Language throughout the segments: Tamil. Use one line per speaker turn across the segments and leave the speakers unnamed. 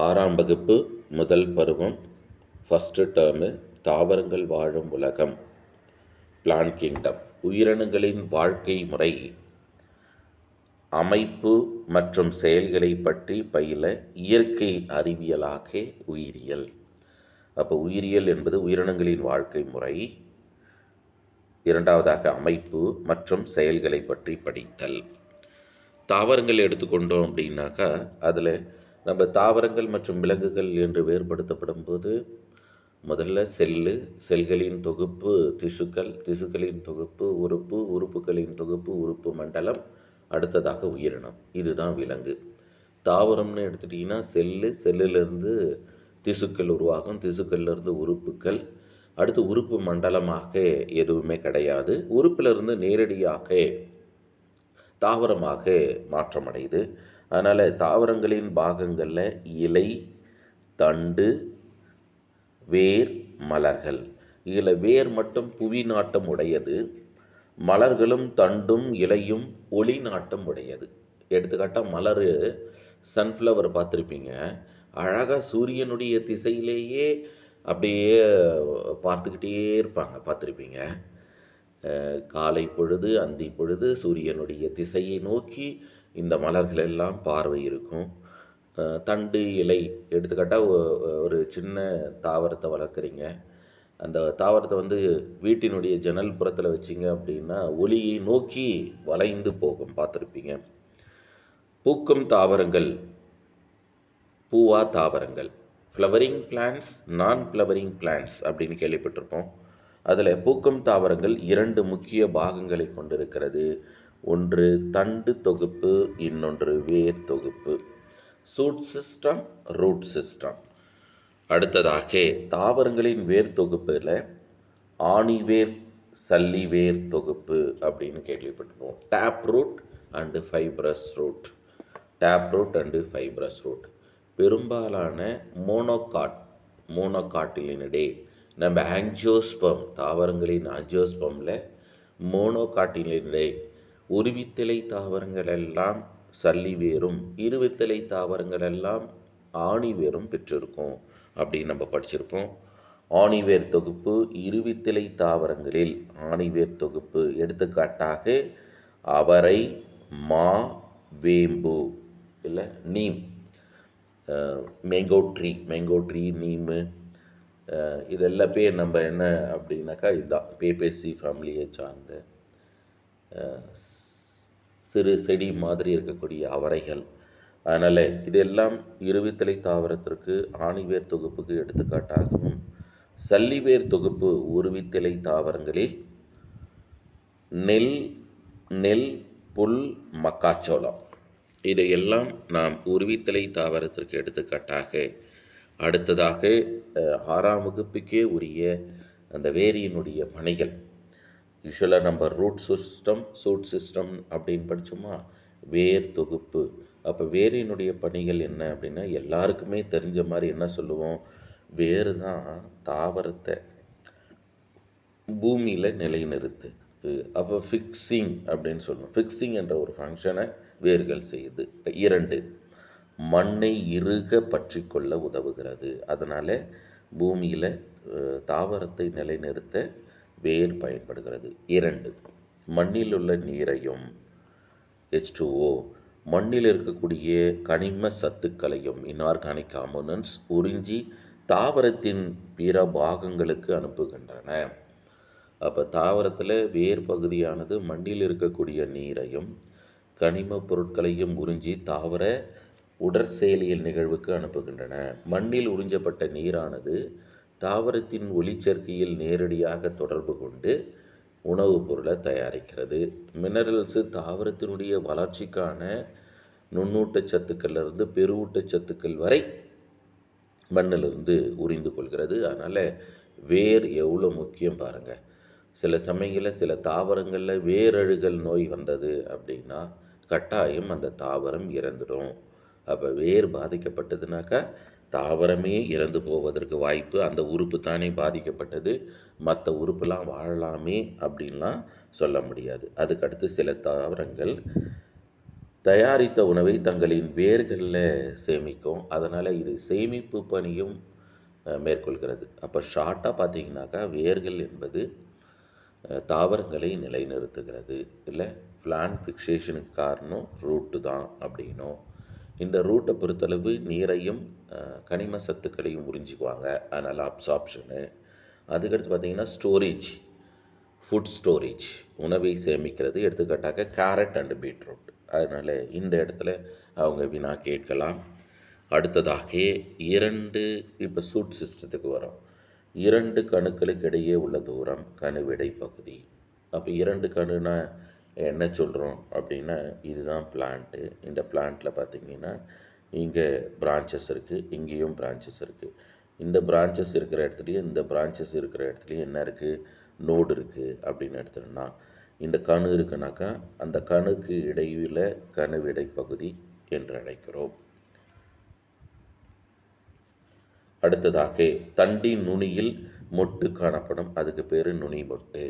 ஆறாம் வகுப்பு முதல் பருவம் ஃபஸ்ட்டு டேர்மு தாவரங்கள் வாழும் உலகம். பிளான் கிங்டம் உயிரினங்களின் வாழ்க்கை முறை. அமைப்பு மற்றும் செயல்களை பற்றி பயில இயற்கை அறிவியலாக உயிரியல். அப்போ உயிரியல் என்பது உயிரினங்களின் வாழ்க்கை முறை. இரண்டாவதாக அமைப்பு மற்றும் செயல்களை பற்றி படித்தல். தாவரங்கள் எடுத்துக்கொண்டோம் அப்படின்னாக்கா அதில் நம்ம தாவரங்கள் மற்றும் விலங்குகள் என்று வேறுபடுத்தப்படும் போது முதல்ல செல்லு செல்களின் தொகுப்பு திசுக்கள் திசுக்களின் தொகுப்பு உறுப்பு உறுப்புகளின் தொகுப்பு உறுப்பு மண்டலம் அடுத்ததாக உயிரினம். இதுதான் விலங்கு. தாவரம்னு எடுத்துட்டிங்கன்னா செல்லு செல்லிலிருந்து திசுக்கள் உருவாகும். திசுக்கள்லேருந்து உறுப்புகள். அடுத்து உறுப்பு மண்டலமாக எதுவுமே கிடையாது. உறுப்பிலிருந்து நேரடியாக தாவரமாக மாற்றமடையுது. அதனால் தாவரங்களின் பாகங்களில் இலை தண்டு வேர் மலர்கள். இதில் வேர் மட்டும் புவி நாட்டம் உடையது. மலர்களும் தண்டும் இலையும் ஒளி நாட்டம் உடையது. எடுத்துக்காட்டால் மலர் சன்ஃப்ளவர் பார்த்துருப்பீங்க. அழகாக சூரியனுடைய திசையிலேயே அப்படியே பார்த்துக்கிட்டே இருப்பாங்க. பார்த்துருப்பீங்க. காலை பொழுது அந்தி பொழுது சூரியனுடைய திசையை நோக்கி இந்த மலர்கள் எல்லாம் பார்வை இருக்கும். தண்டு இலை எடுத்துக்காட்டால் ஒரு சின்ன தாவரத்தை வளர்க்குறீங்க. அந்த தாவரத்தை வந்து வீட்டினுடைய ஜன்னல் புறத்தில் வச்சிங்க அப்படின்னா ஒளியை நோக்கி வளைந்து போகும் பார்த்துருப்பீங்க. பூக்கும் தாவரங்கள் பூவா தாவரங்கள். Flowering plants non flowering plants அப்படின்னு கேள்விப்பட்டிருப்போம். அதில் பூக்கும் தாவரங்கள் இரண்டு முக்கிய பாகங்களை கொண்டிருக்கிறது. ஒன்று தண்டு தொகுப்பு இன்னொன்று வேர் தொகுப்பு. சூட் சிஸ்டம் ரூட் சிஸ்டம் அடுத்ததாக தாவரங்களின் வேர் தொகுப்பில் ஆணிவேர் சல்லிவேர் தொகுப்பு அப்படின்னு கேள்விப்பட்டிருப்போம். Tap root and fibrous root tap root and fibrous root பெரும்பாலான மோனோகாட் மோனோகாட்டிலினிடே நம்ம ஆஞ்சியோஸ்பம் தாவரங்களின் ஆஞ்சியோஸ்பமில் மோனோகாட்டிலினிடே உருவித்தலை தாவரங்கள் எல்லாம் சல்லி வேரும் இருவித்திலை தாவரங்கள் எல்லாம் ஆணி வேரும் பெற்றிருக்கும் அப்படின்னு நம்ம படிச்சிருப்போம். ஆணிவேர் தொகுப்பு இருவித்திலை தாவரங்களில் ஆணிவேர் தொகுப்பு. எடுத்துக்காட்டாக அவரை மா வேம்பு இல்லை neem mango tree mango tree neem இதெல்லாம் பேர் நம்ம என்ன அப்படின்னாக்கா இதுதான் பேபேசி ஃபேமிலியை சார்ந்த சிறு செடி மாதிரி இருக்கக்கூடிய அவரைகள். அதனால் இதெல்லாம் இருவித்தலை தாவரத்திற்கு ஆணிவேர் தொகுப்புக்கு எடுத்துக்காட்டாகவும் சல்லிவேர் தொகுப்பு உருவித்திலை தாவரங்களில் நெல் நெல் புல் மக்காச்சோளம். இதையெல்லாம் நாம் உருவித்தலை தாவரத்திற்கு எடுத்துக்காட்டாக அடுத்ததாக ஆறாம் வகுப்புக்கே உரிய அந்த வேரியினுடைய பணிகள். யூஸ்வலாக நம்ம ரூட் சிஸ்டம் சூட் சிஸ்டம் அப்படின்னு படித்தோமா வேர் தொகுப்பு. அப்போ வேரினுடைய பணிகள் என்ன அப்படின்னா எல்லாருக்குமே தெரிஞ்ச மாதிரி என்ன சொல்லுவோம்? வேறு தான் தாவரத்தை பூமியில் நிலைநிறுத்து. அப்போ ஃபிக்ஸிங் அப்படின்னு சொல்லுவோம். ஃபிக்ஸிங் என்ற ஒரு ஃபங்க்ஷனை வேர்கள் செய்யுது. இரண்டு மண்ணை இறுக பற்றி கொள்ள உதவுகிறது. அதனால் பூமியில் தாவரத்தை நிலைநிறுத்த வேர் பயன்படுகிறது. இரண்டு மண்ணில் உள்ள நீரையும் ஹெச் டூஓ மண்ணில் இருக்கக்கூடிய கனிம சத்துக்களையும் இன்ஆர்கானிக் காம்பனன்ஸ் உறிஞ்சி தாவரத்தின் பிற பாகங்களுக்கு அனுப்புகின்றன. அப்போ தாவரத்தில் வேர் பகுதியானது மண்ணில் இருக்கக்கூடிய நீரையும் கனிம பொருட்களையும் உறிஞ்சி தாவர உடற்செயலியல் நிகழ்வுக்கு அனுப்புகின்றன. மண்ணில் உறிஞ்சப்பட்ட நீரானது தாவரத்தின் ஒளிச்சேர்க்கையில் நேரடியாக தொடர்பு கொண்டு உணவுப் பொருளை தயாரிக்கிறது. மினரல்ஸு தாவரத்தினுடைய வளர்ச்சிக்கான நுண்ணூட்டச்சத்துக்கள்லேருந்து பெருவூட்டச்சத்துக்கள் வரை மண்ணிலிருந்து உறிந்து கொள்கிறது. அதனால் வேர் எவ்வளோ முக்கியம் பாருங்கள் சில சமயங்களில் சில தாவரங்களில் வேரழுகல் நோய் வந்தது அப்படின்னா கட்டாயம் அந்த தாவரம் இறந்துடும். அப்போ வேர் பாதிக்கப்பட்டதுனாக்கா தாவரமே இறந்து போவதற்கு வாய்ப்பு அந்த உறுப்பு தானே பாதிக்கப்பட்டது மற்ற உறுப்புலாம் வாழலாமே அப்படின்லாம் சொல்ல முடியாது. அதுக்கடுத்து சில தாவரங்கள் தயாரித்த உணவை தங்களின் வேர்களில் சேமிக்கும். அதனால் இது சேமிப்பு பணியும் மேற்கொள்கிறது. அப்போ ஷார்ட்டாக பார்த்தீங்கன்னாக்கா வேர்கள் என்பது தாவரங்களை நிலைநிறுத்துகிறது. இல்லை பிளான் ஃபிக்சேஷனுக்கு காரணம் ரூட்டு தான் அப்படின்னும். இந்த ரூட்டை பொறுத்தளவு நீரையும் கனிம சத்துக்களையும் உறிஞ்சிக்குவாங்க. அதனால் அப்சாப்ஷனு அதுக்கடுத்து பார்த்தீங்கன்னா ஸ்டோரேஜ் ஃபுட் ஸ்டோரேஜ் உணவை சேமிக்கிறது எடுத்துக்காட்டாக கேரட் அண்ட் பீட்ரூட் அதனால் இந்த இடத்துல அவங்க வினா கேட்கலாம். அடுத்ததாக இரண்டு இப்போ சூட் சிஸ்டத்துக்கு வரும். இரண்டு கணுக்களுக்கு இடையே உள்ள தூரம் கணுவிடை பகுதி. அப்போ இரண்டு கணுனா என்ன சொல்கிறோம் அப்படின்னா இதுதான் பிளான்ட்டு இந்த பிளான்ட்டில் பார்த்திங்கன்னா இங்கே பிரான்ச்சஸ் இருக்குது இங்கேயும் பிரான்ச்சஸ் இருக்குது இந்த பிரான்ச்சஸ் இருக்கிற இடத்துலையும் இந்த பிரான்ச்சஸ் இருக்கிற இடத்துலையும் என்ன இருக்குது நோடு இருக்குது அப்படின்னு எடுத்தோம்னா இந்த கணு இருக்குனாக்கா அந்த கணுக்கு இடையில் கணுவிடை பகுதி என்று அழைக்கிறோம். அடுத்ததாக தண்டின் நுனியில் மொட்டு காணப்படும். அதுக்கு பேர் நுனி மொட்டு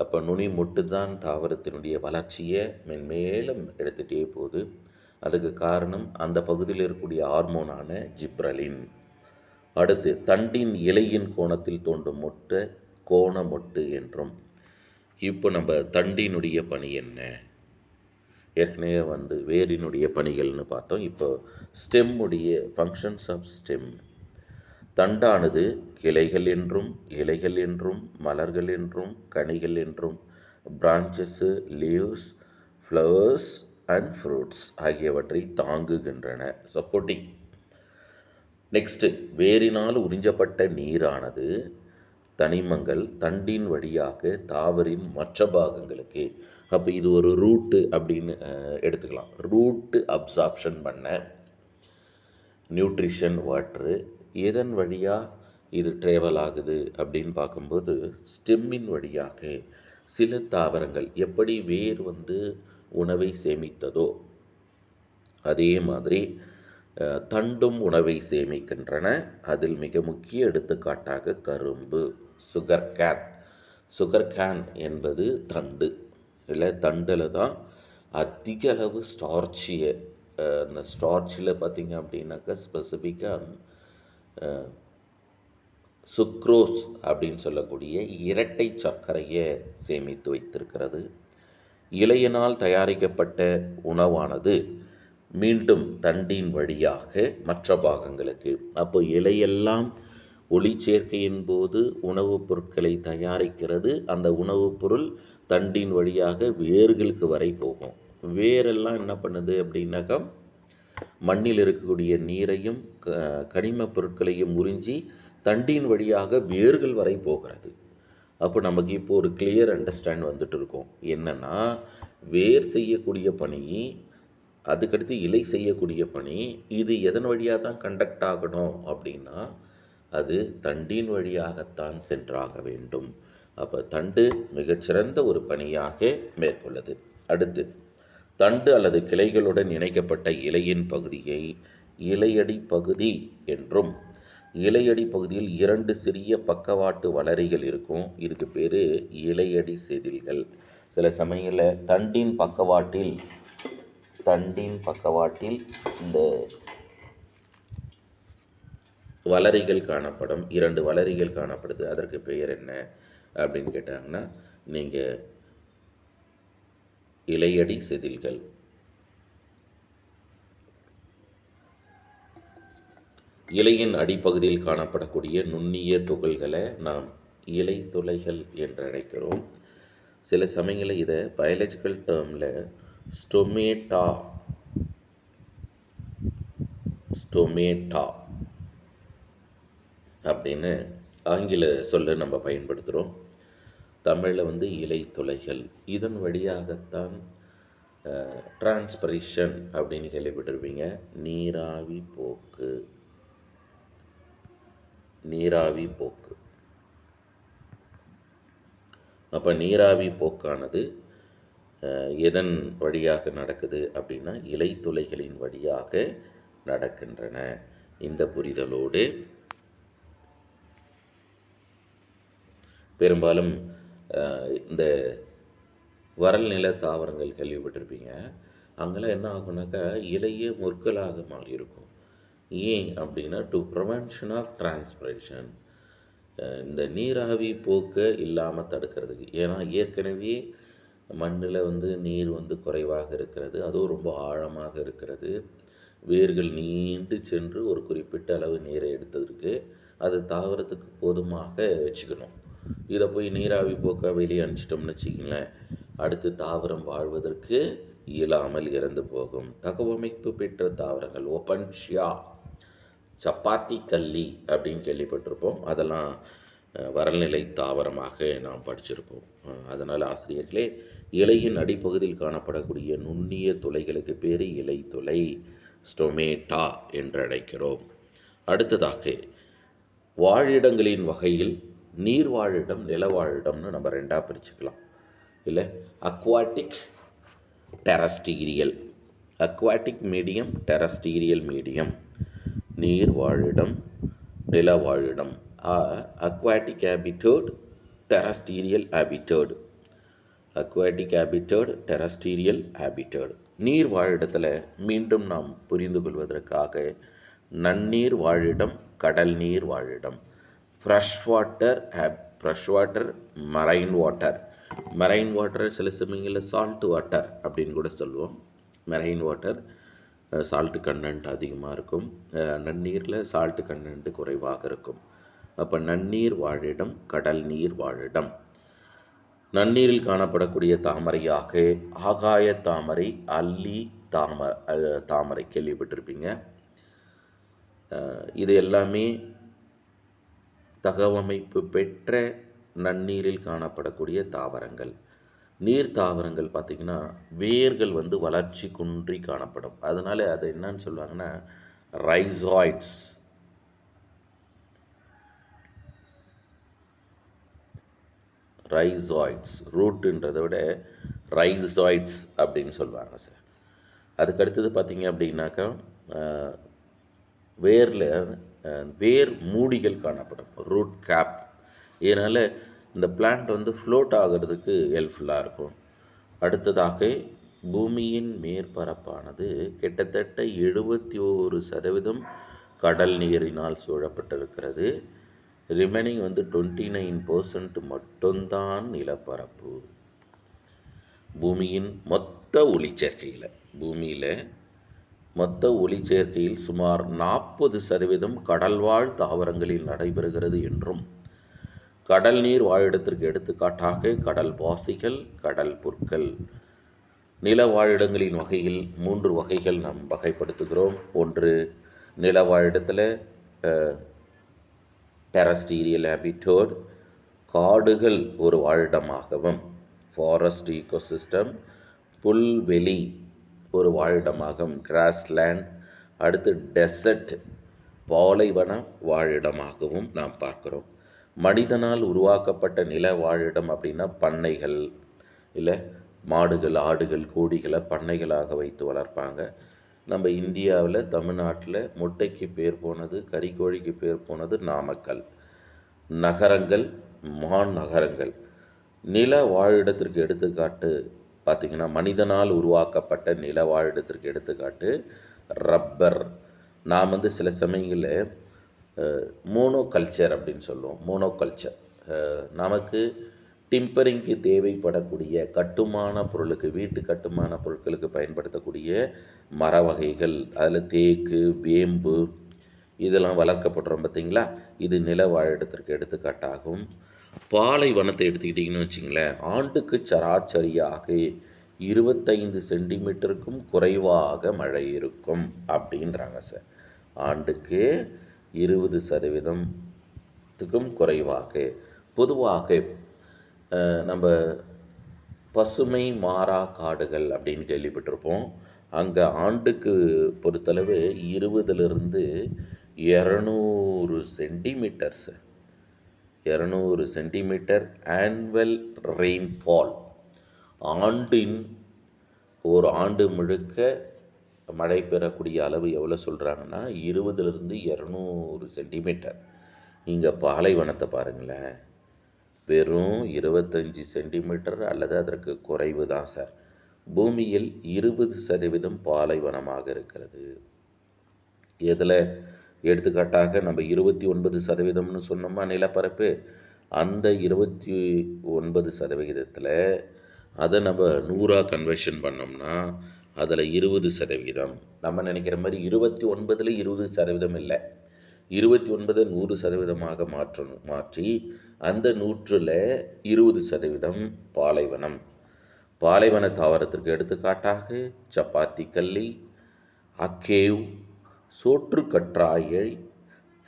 அப்போ நுனி மொட்டு தான் தாவரத்தினுடைய வளர்ச்சியை மென்மேலும் எடுத்துகிட்டே போகுது. அதுக்கு காரணம் அந்த பகுதியில் இருக்கக்கூடிய ஹார்மோனான ஜிப்ரலின். அடுத்து தண்டின் இலையின் கோணத்தில் தோண்டும் மொட்டை கோண மொட்டு என்றும். இப்போ நம்ம தண்டினுடைய பணி என்ன? ஏற்கனவே வந்து வேரினுடைய பணிகள்னு பார்த்தோம். இப்போ ஸ்டெம்முடைய ஃபங்க்ஷன்ஸ் ஆஃப் ஸ்டெம் தண்டானது கிளைகள் என்றும் இலைகள் என்றும் மலர்கள் என்றும் கனிகள் என்றும் branches leaves flowers and fruits ஆகியவற்றை தாங்குகின்றன. சப்போர்ட்டிங் நெக்ஸ்ட்டு வேரினால் உறிஞ்சப்பட்ட நீரானது தனிமங்கள் தண்டின் வழியாக தாவரின் மற்ற பாகங்களுக்கு. அப்போ இது ஒரு ரூட்டு அப்படின்னு எடுத்துக்கலாம். ரூட்டு அப்சார்ப்ஷன் பண்ண நியூட்ரிஷன் வாட்ரு எதன் வழியாக இது ட்ரேவல் ஆகுது அப்படின்னு பார்க்கும்போது ஸ்டெம்மின் வழியாக சில தாவரங்கள் எப்படி வேர் வந்து உணவை சேமித்ததோ? அதே மாதிரி தண்டும் உணவை சேமிக்கின்றன. அதில் மிக முக்கிய எடுத்துக்காட்டாக கரும்பு சுகர் கேன் சுகர் கேன் என்பது தண்டு. இல்லை தண்டில் தான் அதிக அளவு ஸ்டார்ச்சியை அந்த ஸ்டார்ச்சில் பார்த்தீங்க அப்படின்னாக்கா ஸ்பெசிஃபிக்காக சுக்ரோஸ் அப்படின்னு சொல்லக்கூடிய இரட்டை சர்க்கரையை சேமித்து வைத்திருக்கிறது. இலையினால் தயாரிக்கப்பட்ட உணவானது மீண்டும் தண்டின் வழியாக மற்ற பாகங்களுக்கு. அப்போ இலையெல்லாம் ஒளிச்சேர்க்கையின் போது உணவுப் பொருட்களை தயாரிக்கிறது. அந்த உணவுப் பொருள் தண்டின் வழியாக வேர்களுக்கு வரை போகும். வேரெல்லாம் என்ன பண்ணுது அப்படின்னாக்கா மண்ணில் இருக்கக்கூடிய நீரையும் க கனிமப் பொருட்களையும் உறிஞ்சி தண்டின் வழியாக வேர்கள் வரை போகிறது. அப்போ நமக்கு இப்போ ஒரு கிளியர் அண்டர்ஸ்டாண்ட் வந்துட்டு இருக்கோம் என்னன்னா வேர் செய்யக்கூடிய பணி அதுக்கடுத்து இலை செய்யக்கூடிய பணி இது எதன் வழியாக தான் கண்டக்ட் ஆகணும் அப்படின்னா அது தண்டின் வழியாகத்தான் சென்றாக வேண்டும். அப்போ தண்டு மிகச்சிறந்த ஒரு பணியாக மேற்கொள்ளது. அடுத்து தண்டு அல்லது கிளைகளுடன் இணைக்கப்பட்ட இலையின் பகுதியை இலையடி பகுதி என்றும் இலையடி பகுதியில் இரண்டு சிறிய பக்கவாட்டு வளரிகள் இருக்கும். இதுக்கு பேர் இலையடி செதில்கள். சில சமயங்களில் தண்டின் பக்கவாட்டில் தண்டின் பக்கவாட்டில் இந்த வளரிகள் காணப்படும். இரண்டு வளரிகள் காணப்படுது. அதற்கு பெயர் என்ன அப்படின்னு கேட்டாங்கன்னா நீங்கள் இலையடி செதில்கள். இலையின் அடிப்பகுதியில் காணப்படக்கூடிய நுண்ணிய துகள்களை நாம் இலை துளைகள் என்று அழைக்கிறோம். சில சமயங்களில் இதை பயாலஜிக்கல் டேர்மில் ஸ்டொமேட்டா ஸ்டொமேட்டா அப்படின்னு ஆங்கில சொல்ல நம்ம பயன்படுத்துகிறோம் தமிழில் வந்து இலை துளைகள் இதன் வழியாகத்தான் டிரான்ஸ்பரேஷன் அப்படின்னு கேள்விப்பட்டிருப்பீங்க. நீராவி போக்கு. நீராவி போக்கு. அப்போ நீராவி போக்கானது எதன் வழியாக நடக்குது அப்படின்னா இலை துளைகளின் வழியாக நடக்கின்றன. இந்த புரிதலோடு பெரும்பாலும் இந்த வரல் நில தாவரங்கள் கேள்விப்பட்டிருப்பீங்க. அங்கெல்லாம் என்ன ஆகுனாக்கா இலையே முற்களாக மாறி இருக்கும் ஏன் அப்படின்னா டு ப்ரிவென்ஷன் ஆஃப் டிரான்ஸ்பிரேஷன் இந்த நீராவி போக்கை இல்லாமல் தடுக்கிறதுக்கு. ஏன்னா ஏற்கனவே மண்ணில் வந்து நீர் வந்து குறைவாக இருக்கிறது. அதுவும் ரொம்ப ஆழமாக இருக்கிறது. வேர்கள் நீண்டு சென்று ஒரு குறிப்பிட்ட அளவு நீரை எடுத்ததற்கு அது தாவரத்துக்கு போதுமாக வச்சுக்கணும். இதை போய் நீராவி போக்க வெளியே அனுப்பிச்சிட்டோம்னு வச்சுக்கிங்களேன் அடுத்து தாவரம் வாழ்வதற்கு இயலாமல் இறந்து போகும். தகவமைப்பு பெற்ற தாவரங்கள் ஒப்பன்ஷியா சப்பாத்தி கல்லி அப்படின்னு கேள்விப்பட்டிருப்போம். அதெல்லாம் வரல்நிலை தாவரமாக நாம் படிச்சிருப்போம். அதனால் ஆசிரியர்களே இலையின் அடிப்பகுதியில் காணப்படக்கூடிய நுண்ணிய துளைகளுக்கு பேர் இலை துளை ஸ்டொமேட்டா என்று அழைக்கிறோம். அடுத்ததாக வாழிடங்களின் வகையில் நீர் வாழிடம் நில வாழிடம்னு நம்ம ரெண்டாக பிரிச்சுக்கலாம். இல்லை aquatic terrestrial. Aquatic medium terrestrial medium. நீர் வாழிடம் நில வாழிடம். Aquatic habitat terrestrial habitat aquatic habitat terrestrial habitat நீர் வாழிடத்தில் மீண்டும் நாம் புரிந்து கொள்வதற்காக நன்னீர் வாழிடம் கடல் நீர் வாழிடம். Fresh water ஹேப் fresh water marine water marine water சில சமயங்களில் சால்ட் வாட்டர் அப்படின்னு கூட சொல்லுவோம். மெரைன் வாட்டர் சால்ட்டு கண்டென்ட் அதிகமாக இருக்கும். நன்னீரில் சால்ட்டு கண்டென்ட் குறைவாக இருக்கும். அப்போ நன்னீர் வாழிடம் கடல் நீர் வாழிடம். நன்னீரில் காணப்படக்கூடிய தாமரையாக ஆகாய தாமரை அல்லி தாம தாமரை கேள்விப்பட்டிருப்பீங்க. இது எல்லாமே தகவமைப்பு பெற்ற நன்னீரில் காணப்படக்கூடிய தாவரங்கள். நீர் தாவரங்கள் பார்த்திங்கன்னா வேர்கள் வந்து வளர்ச்சி குன்றி காணப்படும். அதனால் அது என்னன்னு சொல்லுவாங்கன்னா ரைசாய்ட்ஸ். ரைசாய்ட்ஸ் ரூட்டுன்றதை விட ரைசாய்ட்ஸ் அப்படின்னு சொல்லுவாங்க சார். அதுக்கு அடுத்தது பார்த்திங்க அப்படின்னாக்கா வேரில் வேர் மூடிகள் காணப்படும். Root cap. இதனால் இந்த பிளான்ட் வந்து ஃப்ளோட் ஆகிறதுக்கு ஹெல்ப்ஃபுல்லாக இருக்கும். அடுத்ததாக பூமியின் மேற்பரப்பானது கிட்டத்தட்ட எழுபத்தி ஒரு சதவீதம் கடல் நீரினால் சூழப்பட்டிருக்கிறது. ரிமைனிங் வந்து டுவெண்ட்டி நைன் பர்சன்ட் மட்டும்தான் நிலப்பரப்பு. பூமியின் மொத்த ஒளிச்சேர்க்கையில் பூமியில் மொத்த ஒளிச்சேர்க்கையில் சுமார் நாற்பது சதவீதம் கடல்வாழ் தாவரங்களில் நடைபெறுகிறது என்றும் கடல் நீர் வாழிடத்திற்கு எடுத்துக்காட்டாக கடல் பாசிகள் கடல் புற்கள். நில வாழிடங்களின் வகையில் மூன்று வகைகள் நாம் வகைப்படுத்துகிறோம். ஒன்று நில வாழிடத்தில் டெரஸ்டீரியல் ஹேபிட்டோட் காடுகள் ஒரு வாழிடமாகவும் ஃபாரஸ்ட் ஈகோசிஸ்டம் புல்வெளி ஒரு வாழிடமாகவும் கிராஸ்லேண்ட் அடுத்து டெசர்ட் பாலைவன வாழிடமாகவும் நாம் பார்க்கிறோம். மனிதனால் உருவாக்கப்பட்ட நில வாழிடம் அப்படின்னா பண்ணைகள் இல்லை மாடுகள் ஆடுகள் கோழிகளை பண்ணைகளாக வைத்து வளர்ப்பாங்க. நம்ம இந்தியாவில் தமிழ்நாட்டில் முட்டைக்கு பேர் போனது கறிக்கோழிக்கு பேர் போனது நாமக்கல். நகரங்கள் மான் நகரங்கள். நில வாழிடத்திற்கு எடுத்துக்காட்டு பார்த்திங்கன்னா மனிதனால் உருவாக்கப்பட்ட நில வாழிடத்திற்கு எடுத்துக்காட்டு ரப்பர். நாம் வந்து சில சமயங்களில் மோனோ கல்ச்சர் அப்படின்னு சொல்லுவோம். மோனோ கல்ச்சர் நமக்கு டிம்பரிங்க்கு தேவைப்படக்கூடிய கட்டுமான பொருளுக்கு வீட்டு கட்டுமான பொருட்களுக்கு பயன்படுத்தக்கூடிய மர வகைகள் அதில் தேக்கு வேம்பு இதெல்லாம் வளர்க்கப்படுறோம் பார்த்தீங்களா இது நில வாழிடத்திற்கு எடுத்துக்காட்டாகும். பாலைவனத்தை எடுத்துக்கிட்டிங்கன்னு வச்சிங்களேன் ஆண்டுக்கு சராசரியாக இருபத்தைந்து சென்டிமீட்டருக்கும் குறைவாக மழை இருக்கும் அப்படின்றாங்க சார். ஆண்டுக்கு இருபது சதவீதத்துக்கும் குறைவாக. பொதுவாக நம்ம பசுமை மாறா காடுகள் அப்படின்னு கேள்விப்பட்டிருப்போம். அங்கே ஆண்டுக்கு பொறுத்தளவு இருபதுலேருந்து இரநூறு சென்டிமீட்டர்ஸ். இரநூறு சென்டிமீட்டர் ஆன்வல் ரெயின்ஃபால் ஆண்டின் ஒரு ஆண்டு முழுக்க மழை பெறக்கூடிய அளவு எவ்வளோ சொல்கிறாங்கன்னா இருபதுலேருந்து இரநூறு சென்டிமீட்டர். இங்கே பாலைவனத்தை பாருங்களேன். வெறும் இருபத்தஞ்சி சென்டிமீட்டர் அல்லது அதற்கு குறைவு தான் சார். பூமியில் இருபது சதவீதம் பாலைவனமாக இருக்கிறது. இதில் எடுத்துக்காட்டாக நம்ம இருபத்தி ஒன்பது சதவீதம்னு சொன்னோமா நிலப்பரப்பு? அந்த இருபத்தி ஒன்பது சதவிகிதத்தில் அதை நம்ம நூறாக கன்வர்ஷன் பண்ணோம்னா அதில் இருபது சதவீதம். நம்ம நினைக்கிற மாதிரி இருபத்தி ஒன்பதில் இருபது சதவீதம் இல்லை. இருபத்தி ஒன்பது நூறு சதவீதமாக மாற்றணும். மாற்றி அந்த நூற்றில் இருபது சதவீதம் பாலைவனம். பாலைவன தாவரத்திற்கு எடுத்துக்காட்டாக சப்பாத்தி கல்லி அக்கேவ் சோற்று ஃப்ரையோ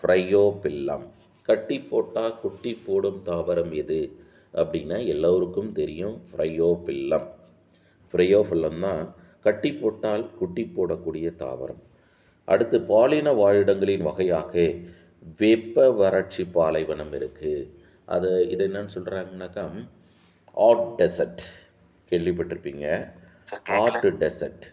ஃப்ரையோபில்லம் கட்டி போட்டால் குட்டி போடும் தாவரம் எது? அப்படின்னா எல்லோருக்கும் தெரியும் ஃப்ரையோபில்லம் ஃப்ரையோபில்லம் தான் கட்டி போட்டால் குட்டி போடக்கூடிய தாவரம். அடுத்து பாலின வாழிடங்களின் வகையாக வெப்ப வறட்சி பாலைவனம் இருக்குது அது இது என்னன்னு சொல்கிறாங்கனாக்கா ஆட் டெசர்ட். கேள்விப்பட்டிருப்பீங்க. Hot desert.